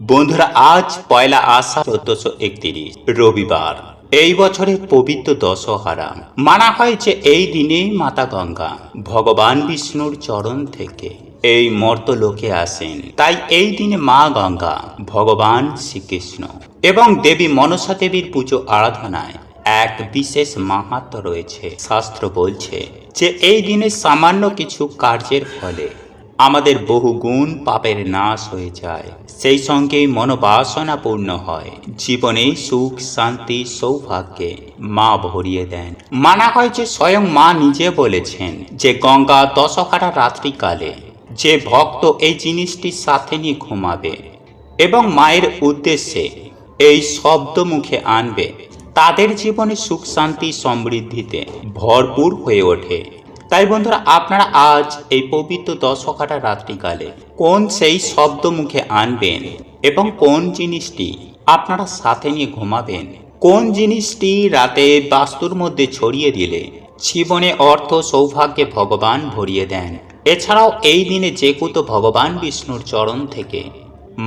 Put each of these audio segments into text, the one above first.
বন্ধুরা, আজ পয়লা আষাঢ় চোদ্দশো একত্রিশ, রবিবার। এই বছরের পবিত্র দশহারা। মানা হয় যে এই দিনেই মাতা গঙ্গা ভগবান বিষ্ণুর চরণ থেকে এই মর্ত লোকে আসেন। তাই এই দিনে মা গঙ্গা ভগবান শ্রীকৃষ্ণ এবং দেবী মনসা দেবীর পুজো আরাধনায় এক বিশেষ মাহাত্ম রয়েছে। শাস্ত্র বলছে যে এই দিনে সামান্য কিছু কার্যের ফলে আমাদের বহু গুণ পাপের নাশ হয়ে যায়। সেই সঙ্গেই মনোবাসনা পূর্ণ হয়। জীবনে সুখ, শান্তি, সৌভাগ্যে মা ভরিয়ে দেন। মানা হয় যে স্বয়ং মা নিজে বলেছেন যে গঙ্গা দশহারা রাত্রিকালে যে ভক্ত এই জিনিসটির সাথে নিয়ে ঘুমাবে এবং মায়ের উদ্দেশ্যে এই শব্দ মুখে আনবে, তাদের জীবনে সুখ, শান্তি, সমৃদ্ধিতে ভরপুর হয়ে ওঠে। তাই বন্ধুরা, আপনারা আজ এই পবিত্র দশকাটা রাত্রিকালে কোন সেই শব্দ মুখে আনবেন এবং কোন জিনিসটি আপনারা সাথে নিয়ে ঘুমাবেন? কোন জিনিসটি রাতে বাস্তুর মধ্যে ছড়িয়ে দিলে জীবনে অর্থ সৌভাগ্যে ভগবান ভরিয়ে দেন? এছাড়াও এই দিনে যে কুতো ভগবান বিষ্ণুর চরণ থেকে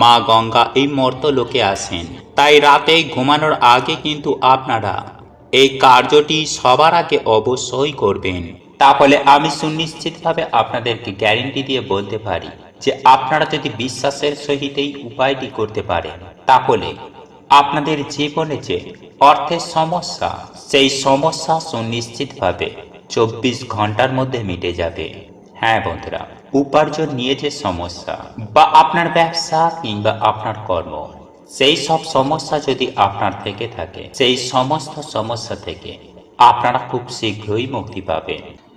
মা গঙ্গা এই মর্ত লোকে আসেন। তাই রাতে ঘুমানোর আগে কিন্তু আপনারা এই কার্যটি সবার আগে অবশ্যই করবেন। তাহলে আমি সুনিশ্চিতভাবে আপনাদেরকে গ্যারেন্টি দিয়ে বলতে পারি যে আপনারা যদি বিশ্বাসের সহিত এই উপায়টি করতে পারেন, তাহলে আপনাদের জীবনে যে অর্থের সমস্যা, সেই সমস্যা সুনিশ্চিতভাবে চব্বিশ ঘণ্টার মধ্যে মিটে যাবে। হ্যাঁ বন্ধুরা, উপার্জন নিয়ে যে সমস্যা বা আপনার ব্যবসা কিংবা আপনার কর্ম, সেই সব সমস্যা যদি আপনার থেকে থাকে, সেই সমস্ত সমস্যা থেকে আপনারা খুব শীঘ্রই মুক্তি পাবেন।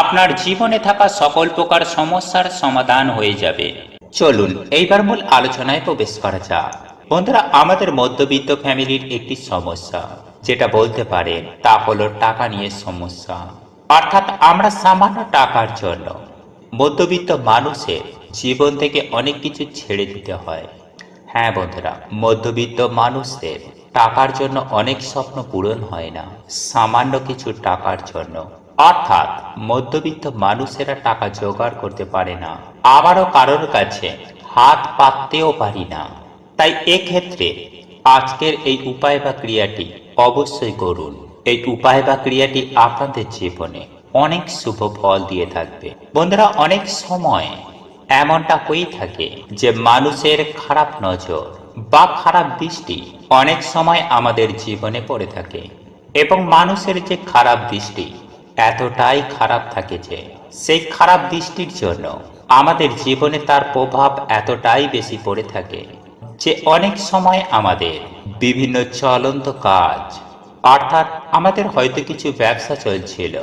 আপনার জীবনে থাকা সকল প্রকার সমস্যার সমাধান হয়ে যাবে। চলুন, এইবার মূল আলোচনায় প্রবেশ করা যাক। বন্ধুরা, আমাদের মধ্যবিত্ত ফ্যামিলির একটি সমস্যা, যেটা বলতে পারেন তা হলো টাকা নিয়ে সমস্যা। অর্থাৎ আমরা সামান্য টাকার জন্য মধ্যবিত্ত মানুষের জীবন থেকে অনেক কিছু ছেড়ে দিতে হয়। হ্যাঁ বন্ধুরা, মধ্যবিত্ত মানুষদের টাকার জন্য অনেক স্বপ্ন পূরণ হয় না। সামান্য কিছু টাকার জন্য অর্থাৎ মধ্যবিত্ত মানুষেরা টাকা জোগাড় করতে পারে না। আবারও কারোর কাছে হাত পাততেও পারি না। তাই এক্ষেত্রে আজকের এই উপায় বা ক্রিয়াটি অবশ্যই করুন। এই উপায় বা ক্রিয়াটি আপনাদের জীবনে অনেক শুভ ফল দিয়ে থাকবে। বন্ধুরা, অনেক সময় এমনটা হয়েই থাকে যে মানুষের খারাপ নজর বা খারাপ দৃষ্টি অনেক সময় আমাদের জীবনে পড়ে থাকে এবং মানুষের যে খারাপ দৃষ্টি এতটাই খারাপ থাকে যে, সেই খারাপ দৃষ্টির জন্য আমাদের জীবনে তার প্রভাব এতটাই বেশি পড়ে থাকে যে অনেক সময় আমাদের বিভিন্ন চলন্ত কাজ, অর্থাৎ আমাদের হয়তো কিছু ব্যবসা চলছিল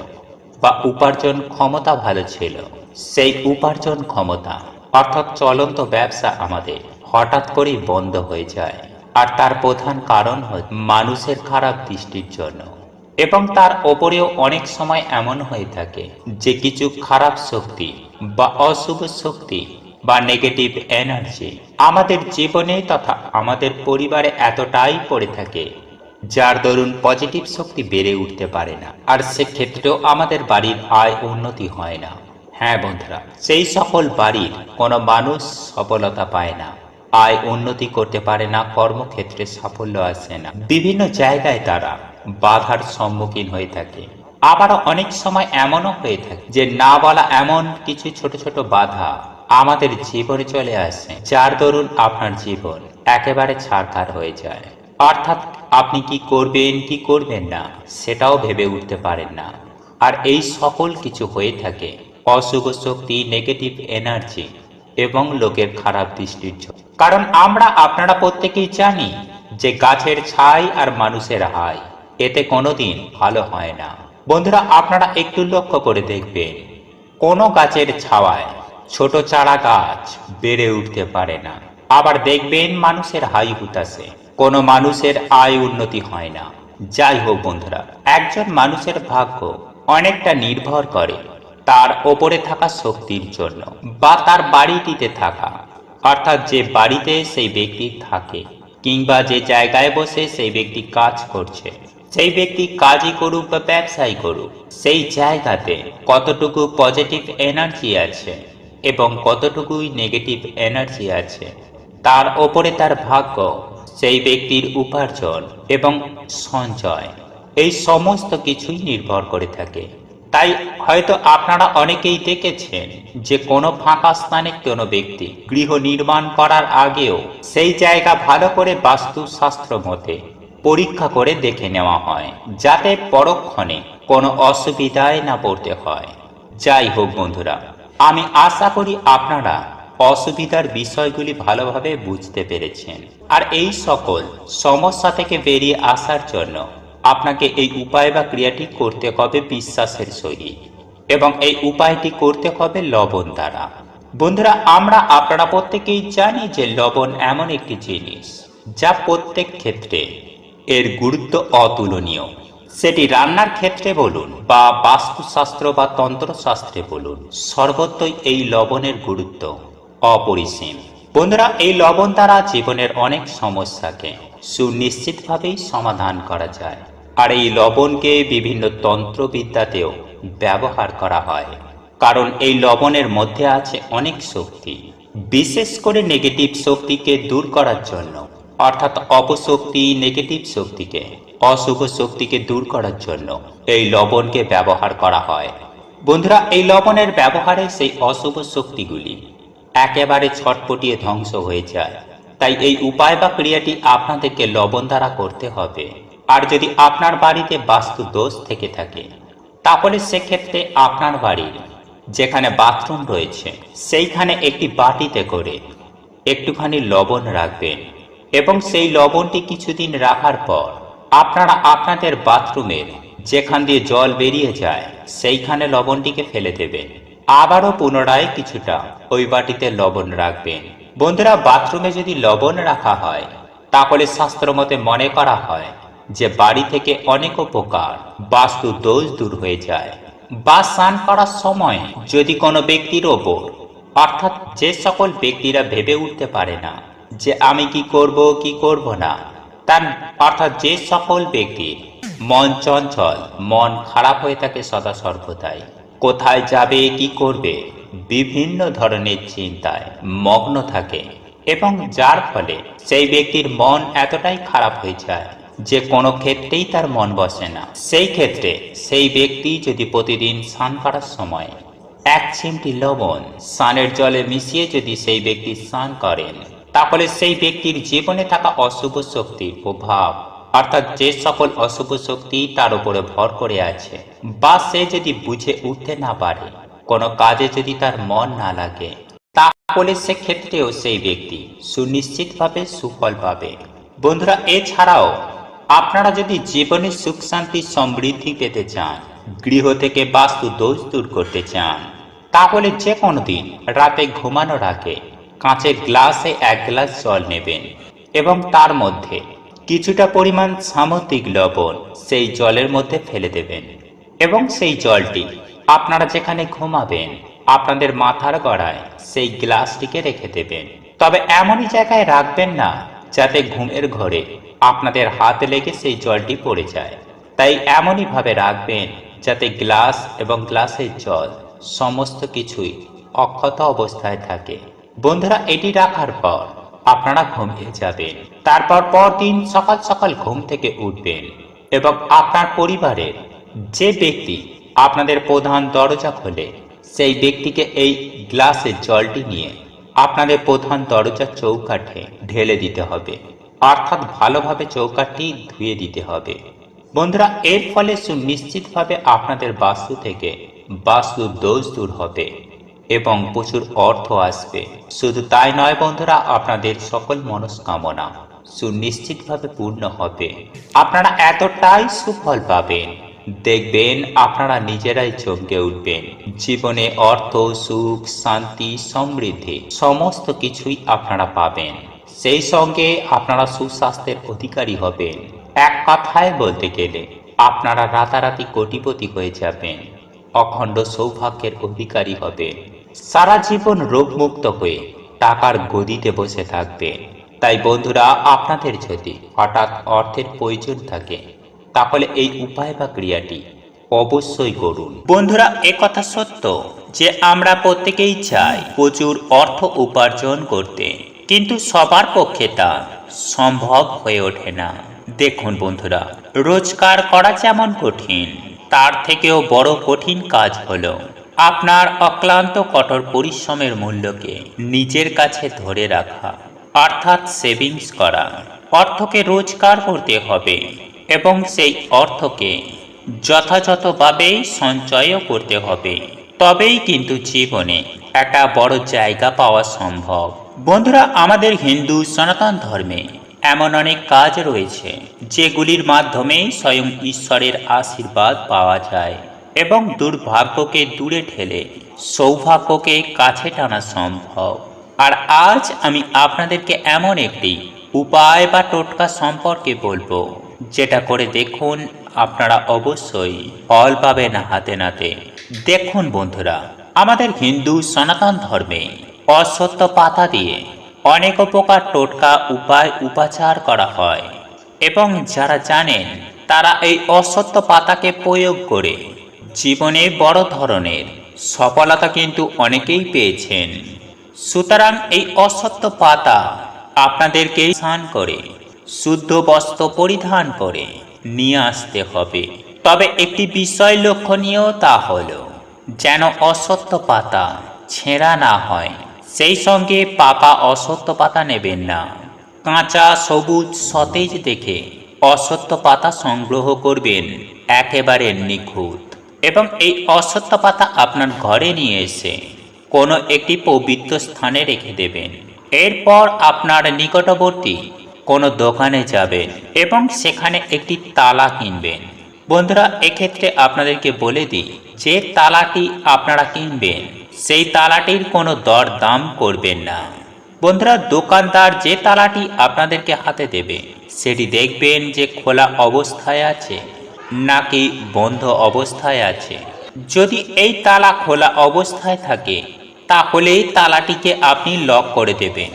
বা উপার্জন ক্ষমতা ভালো ছিল, সেই উপার্জন ক্ষমতা, অর্থাৎ চলন্ত ব্যবসা আমাদের হঠাৎ করেই বন্ধ হয়ে যায়। আর তার প্রধান কারণ হয় মানুষের খারাপ দৃষ্টির জন্য। এবং তার ওপরেও অনেক সময় এমন হয়ে থাকে যে কিছু খারাপ শক্তি বা অশুভ শক্তি বা নেগেটিভ এনার্জি আমাদের জীবনে তথা আমাদের পরিবারে এতটাই পড়ে থাকে, যার দরুন পজিটিভ শক্তি বেড়ে উঠতে পারে না। আর সেক্ষেত্রেও আমাদের বাড়ির আয় উন্নতি হয় না। হ্যাঁ বন্ধুরা, সেই সকল বাড়ির কোনো মানুষ সফলতা পায় না। আয় উন্নতি করতে পারে না, কর্মক্ষেত্রে সাফল্য আসে না। বিভিন্ন জায়গায় তারা বাধার সম্মুখীন হয়ে থাকে। আবারও অনেক সময় এমনও হয়ে থাকে যে না বলা এমন কিছু ছোট ছোট বাধা আমাদের জীবনে চলে আসে, যার দরুন আপনার জীবন একেবারে ছাড়খার হয়ে যায়। অর্থাৎ আপনি কি করবেন কি করবেন না, সেটাও ভেবে উঠতে পারেন না। আর এই সকল কিছু হয়ে থাকে অশুভ শক্তি নেগেটিভ এনার্জি এবং লোকের খারাপ দৃষ্টির জন্য। কারণ আমরা, আপনারা প্রত্যেকেই জানি যে গাছের ছাই আর মানুষের হাই। এতে কোনোদিন ভালো হয় না। বন্ধুরা, আপনারা একটু লক্ষ্য করে দেখবেন, কোনো গাছের ছাওয়ায় ছোট চারা গাছ বেড়ে উঠতে পারে না। আবার দেখবেন মানুষের হাই হুতাশে, কোনো মানুষের আয় উন্নতি হয় না। যাই হোক বন্ধুরা, একজন মানুষের ভাগ্য অনেকটা নির্ভর করে তার ওপরে থাকা শক্তির জন্য বা তার বাড়িটিতে থাকা। অর্থাৎ যে বাড়িতে সেই ব্যক্তি থাকে কিংবা যে জায়গায় বসে সেই ব্যক্তি কাজ করছে সেই ব্যক্তি কাজই করুক বা ব্যবসায় করুক, সেই জায়গাতে কতটুকু পজিটিভ এনার্জি আছে এবং কতটুকুই নেগেটিভ এনার্জি আছে, তার ওপরে তার ভাগ্য, সেই ব্যক্তির উপার্জন এবং সঞ্চয়, এই সমস্ত কিছুই নির্ভর করে থাকে। তাই হয়তো আপনারা অনেকেই দেখেছেন যে কোনো ফাঁকা স্থানে কোনো ব্যক্তি গৃহ নির্মাণ করার আগেও সেই জায়গা ভালো করে বাস্তুশাস্ত্র মতে পরীক্ষা করে দেখে নেওয়া হয়, যাতে পরক্ষণে কোনো অসুবিধায় না পড়তে হয়। যাই হোক বন্ধুরা, আমি আশা করি আপনারা অসুবিধার বিষয়গুলি ভালোভাবে বুঝতে পেরেছেন। আর এই সকল সমস্যা থেকে বেরিয়ে আসার জন্য আপনাকে এই উপায় বা ক্রিয়াটি করতে হবে বিশ্বাসের সহিত এবং এই উপায়টি করতে হবে লবণ দ্বারা। বন্ধুরা, আমরা আপনারা প্রত্যেকেই জানি যে লবণ এমন একটি জিনিস যা প্রত্যেক ক্ষেত্রে এর গুরুত্ব অতুলনীয়। সেটি রান্নার ক্ষেত্রে বলুন বা বাস্তুশাস্ত্র বা তন্ত্রশাস্ত্রে বলুন, সর্বত্রই এই লবণের গুরুত্ব অপরিসীম। বন্ধুরা, এই লবণ দ্বারা জীবনের অনেক সমস্যাকে সুনিশ্চিতভাবেই সমাধান করা যায়। আর এই লবণকে বিভিন্ন তন্ত্রবিদ্যাতেও ব্যবহার করা হয়। কারণ এই লবণের মধ্যে আছে অনেক শক্তি, বিশেষ করে নেগেটিভ শক্তিকে দূর করার জন্য। অর্থাৎ অপশক্তি নেগেটিভ শক্তিকে, অশুভ শক্তিকে দূর করার জন্য এই লবণকে ব্যবহার করা হয়। বন্ধুরা, এই লবণের ব্যবহারে সেই অশুভ শক্তিগুলি একেবারে ছটপটিয়ে ধ্বংস হয়ে যায়। তাই এই উপায় বা ক্রিয়াটি আপনাদেরকে লবণ দ্বারা করতে হবে। আর যদি আপনার বাড়িতে বাস্তু দোষ থেকে থাকে, তাহলে সেক্ষেত্রে আপনার বাড়ির যেখানে বাথরুম রয়েছে, সেইখানে একটি বাটিতে করে একটুখানি লবণ রাখবেন। এবং সেই লবণটি কিছুদিন রাখার পর আপনারা আপনাদের বাথরুমের যেখান দিয়ে জল বেরিয়ে যায়, সেইখানে লবণটিকে ফেলে দেবেন। আবারও পুনরায় কিছুটা ওই বাটিতে লবণ রাখবেন। বন্ধুরা, বাথরুমে যদি লবণ রাখা হয়, তাহলে শাস্ত্রমতে মনে করা হয় যে বাড়ি থেকে অনেক উপকার, বাস্তু দোষ দূর হয়ে যায় বা স্নান করার সময় যদি কোনো ব্যক্তির ওপর, অর্থাৎ যে সকল ব্যক্তিরা ভেবে উঠতে পারে না যে আমি কি করব কি করব না। তার অর্থাৎ যে সকল ব্যক্তির মন চঞ্চল, মন খারাপ হয়ে থাকে সদা সর্বদাই। কোথায় যাবে, কি করবে, বিভিন্ন ধরনের চিন্তায় মগ্ন থাকে। এবং যার ফলে সেই ব্যক্তির মন এতটাই খারাপ হয়ে যায় যে কোনো ক্ষেত্রেই তার মন বসে না। সেই ক্ষেত্রে সেই ব্যক্তি যদি প্রতিদিন স্নান করার সময় এক চিমটি লবণ স্নানের জলে মিশিয়ে যদি সেই ব্যক্তি স্নান করেন তাহলে সেই ব্যক্তির জীবনে থাকা অশুভ শক্তির প্রভাব, অর্থাৎ যে সকল অশুভ শক্তি তার উপরে ভর করে আছে, বা সে যদি বুঝে উঠতে না পারে, কোনো কাজে যদি তার মন না লাগে, তাহলে সেক্ষেত্রেও সেই ব্যক্তি সুনিশ্চিতভাবে সুফল পাবে। বন্ধুরা, এছাড়াও আপনারা যদি জীবনে সুখ, শান্তি, সমৃদ্ধি পেতে চান, গৃহ থেকে বাস্তু দোষ দূর করতে চান, তাহলে যে কোনো দিন রাতে ঘুমানোর আগে কাঁচের গ্লাসে এক গ্লাস জল নেবেন এবং তার মধ্যে কিছুটা পরিমাণ সামুদ্রিক লবণ সেই জলের মধ্যে ফেলে দেবেন এবং সেই জলটি আপনারা যেখানে ঘুমাবেন, আপনাদের মাথার গড়ায় সেই গ্লাসটিকে রেখে দেবেন। তবে এমনই জায়গায় রাখবেন না যাতে ঘুমের ঘরে আপনাদের হাত লেগে সেই জলটি পড়ে যায়। তাই এমনই ভাবে রাখবেন যাতে গ্লাস এবং গ্লাসের জল সমস্ত কিছুই অক্ষত অবস্থায় থাকে। বন্ধুরা, এটি রাখার পর আপনারা ঘুমিয়ে যাবেন। তারপর পরদিন সকাল সকাল ঘুম থেকে উঠবেন এবং আপনার পরিবারের যে ব্যক্তি আপনাদের প্রধান দরজা খোলে, সেই ব্যক্তিকে এই গ্লাসের জলটি নিয়ে আপনাদের প্রধান দরজার চৌকাঠে ঢেলে দিতে হবে। অর্থাৎ ভালোভাবে চৌকাঠটি ধুয়ে দিতে হবে। বন্ধুরা, এর ফলে সুনিশ্চিতভাবে আপনাদের বাস্তু থেকে বাস্তুর দোষ দূর হবে। এবং প্রচুর অর্থ আসবে। শুধু তাই নয় বন্ধুরা, আপনাদের সকল মনস্কামনা সুনিশ্চিতভাবে পূর্ণ হবে। আপনারা এতটাই সুফল পাবেন। দেখবেন আপনারা নিজেরাই চমকে উঠবেন। জীবনে অর্থ, সুখ, শান্তি, সমৃদ্ধি সমস্ত কিছুই আপনারা পাবেন। সেই সঙ্গে আপনারা সুস্বাস্থ্যের অধিকারী হবেন। এক কথায় বলতে গেলে, আপনারা রাতারাতি কোটিপতি হয়ে যাবেন। অখণ্ড সৌভাগ্যের অধিকারী হবেন। সারা জীবন রোগমুক্ত হয়ে টাকার গদিতে বসে থাকবেন তাই বন্ধুরা, আপনাদের যদি হঠাৎ অর্থের প্রয়োজন থাকে, তাহলে এই উপায় বা ক্রিয়াটি অবশ্যই করুন। বন্ধুরা কথা সত্য যে আমরা প্রত্যেকেই চাই প্রচুর অর্থ উপার্জন করতে, কিন্তু সবার পক্ষে তা সম্ভব হয়ে ওঠে না। দেখুন বন্ধুরা, রোজগার করা যেমন কঠিন, তার থেকেও বড় কঠিন কাজ হলো আপনার অক্লান্ত কঠোর পরিশ্রমের মূল্যকে নিজের কাছে ধরে রাখা, অর্থাৎ সেভিংস করা, অর্থকে রোজগার করতে হবে এবং সেই অর্থকে যথাযথভাবে সঞ্চয়ও করতে হবে। তবেই কিন্তু জীবনে একটা বড় জায়গা পাওয়া সম্ভব। বন্ধুরা, আমাদের হিন্দু সনাতন ধর্মে এমন অনেক কাজ রয়েছে, যেগুলির মাধ্যমে স্বয়ং ঈশ্বরের আশীর্বাদ পাওয়া যায়। এবং দুর্ভাগ্যকে দূরে ঠেলে, সৌভাগ্যকে কাছে টানা সম্ভব। আর আজ আমি আপনাদেরকে এমন একটি উপায় বা টোটকা সম্পর্কে বলব, যেটা করে দেখুন আপনারা অবশ্যই ফল পাবেন হাতে নাতে। দেখুন বন্ধুরা, আমাদের হিন্দু সনাতন ধর্মে অসত্য পাতা দিয়ে অনেক প্রকার টোটকা উপায় উপাচার করা হয়। এবং যারা জানেন, তারা এই অসত্য পাতাকে প্রয়োগ করে জীবনে বড় ধরনের, সফলতা কিন্তু অনেকেই পেয়েছেন। সুতরাং এই অসত্য পাতা আপনাদেরকে স্নান করে, শুদ্ধ বস্ত্র পরিধান করে নিয়ে আসতে হবে। তবে একটি বিষয় লক্ষণীয় তা হল, যেন অসত্য পাতা ছেঁড়া না হয়, সেই সঙ্গে পাকা অসত্য পাতা নেবেন না। কাঁচা, সবুজ, সতেজ দেখে অসত্য পাতা সংগ্রহ করবেন, একেবারে নিখুঁত। এবং এই অসত্য পাতা আপনার ঘরে নিয়ে এসে কোনো একটি পবিত্র স্থানে রেখে দেবেন। এরপর আপনার নিকটবর্তী কোনো দোকানে যাবেন এবং সেখানে একটি তালা কিনবেন। বন্ধুরা, এক্ষেত্রে আপনাদেরকে বলে দিই, যে তালাটি আপনারা কিনবেন, সেই তালাটির কোনো দর দাম করবেন না। বন্ধুরা, দোকানদার যে তালাটি আপনাদেরকে হাতে দেবে, সেটি দেখবেন যে খোলা অবস্থায় আছে। নাকি বন্ধ অবস্থায় আছে? যদি এই তালা খোলা অবস্থায় থাকে, তাহলেই তালাটিকে আপনি লক করে দেবেন।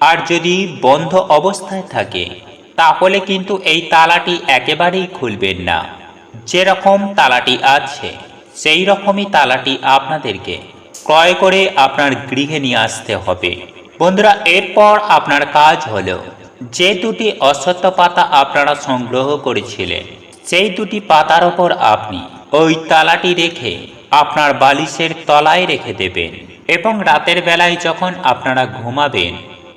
আর যদি বন্ধ অবস্থায় থাকে, তাহলে কিন্তু এই তালাটি একেবারেই খুলবেন না। যেরকম তালাটি আছে, সেই রকমই তালাটি আপনাদেরকে ক্রয় করে আপনার গৃহে নিয়ে আসতে হবে। বন্ধুরা, এরপর আপনার কাজ হলো যে দুটি অসত্য পাতা আপনারা সংগ্রহ করেছিলেন সেই দুটি পাতার ওপর আপনি ওই তালাটি রেখে আপনার বালিশের তলায় রেখে দেবেন এবং রাতের বেলায় যখন আপনারা ঘুমাবেন,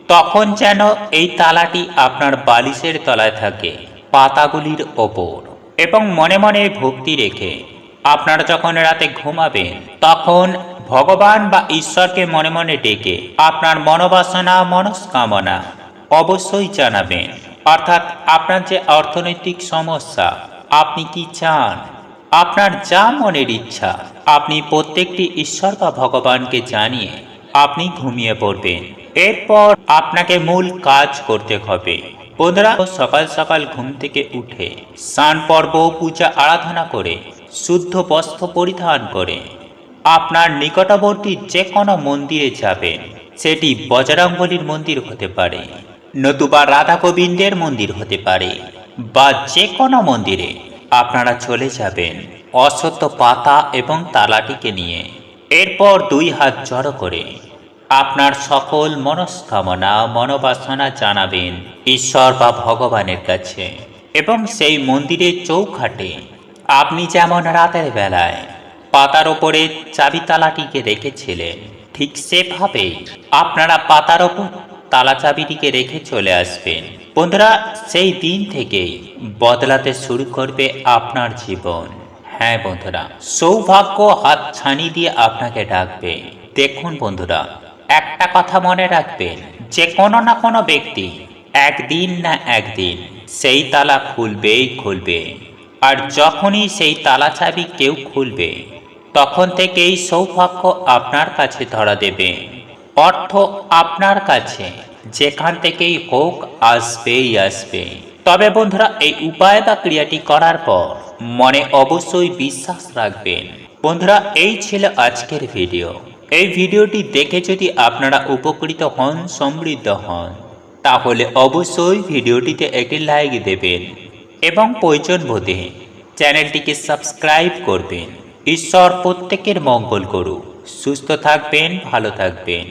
তখন যেন এই তালাটি আপনার বালিশের তলায় থাকে পাতাগুলির ওপর। এবং মনে মনে ভক্তি রেখে আপনারা যখন রাতে ঘুমাবেন, তখন ভগবান বা ঈশ্বরকে মনে মনে ডেকে আপনার মনোবাসনা, মনস্কামনা অবশ্যই জানাবেন। অর্থাৎ আপনার যে অর্থনৈতিক সমস্যা আপনি কি চান? আপনার যা মনের ইচ্ছা, আপনি প্রত্যেকটি ঈশ্বর বা ভগবানকে জানিয়ে আপনি ঘুমিয়ে পড়বেন। এরপর আপনাকে মূল কাজ করতে হবে। বন্ধুরা, সকাল সকাল ঘুম থেকে উঠে স্নান পর্ব, পূজা, আরাধনা করে শুদ্ধ বস্ত্র পরিধান করে আপনার নিকটবর্তী যে কোনো মন্দিরে যাবেন। সেটি বজরঙ্গলির মন্দির হতে পারে, নতুবা রাধা গোবিন্দের মন্দির হতে পারে। বা যে কোনো মন্দিরে আপনারা চলে যাবেন অসত্য পাতা এবং তালাটিকে নিয়ে। এরপর দুই হাত জড়ো করে আপনার সকল মনস্কামনা, মনোবাসনা জানাবেন ঈশ্বর বা ভগবানের কাছে। এবং সেই মন্দিরের চৌখাটে আপনি যেমন রাতের বেলায় পাতার ওপরে চাবি তালাটিকে রেখেছিলেন, ঠিক সেভাবেই আপনারা পাতার ওপর তালা চাবিটিকে রেখে চলে আসবেন। বন্ধুরা, সেই দিন থেকেই বদলাতে শুরু করবে আপনার জীবন। হ্যাঁ বন্ধুরা, সৌভাগ্য হাত ছানি দিয়ে আপনাকে ডাকবে। দেখুন বন্ধুরা, একটা কথা মনে রাখবেন যে কোনো না কোনো ব্যক্তি একদিন না একদিন সেই তালা খুলবেই খুলবে। আর যখনই সেই তালা চাবি কেউ খুলবে, তখন থেকেই সৌভাগ্য আপনার কাছে ধরা দেবে। অর্থ আপনার কাছে, যেখান থেকেই হোক আসবেই আসবে। তবে বন্ধুরা, এই উপায় বা ক্রিয়াটি করার পর মনে অবশ্যই বিশ্বাস রাখবেন। বন্ধুরা, এই ছিল আজকের ভিডিও। এই ভিডিওটি দেখে যদি আপনারা উপকৃত হন, সমৃদ্ধ হন, তাহলে অবশ্যই ভিডিওটিতে একটি লাইক দেবেন এবং প্রয়োজন বোধে চ্যানেলটিকে সাবস্ক্রাইব করবেন। ঈশ্বর প্রত্যেকের মঙ্গল করুক। সুস্থ থাকবেন, ভালো থাকবেন।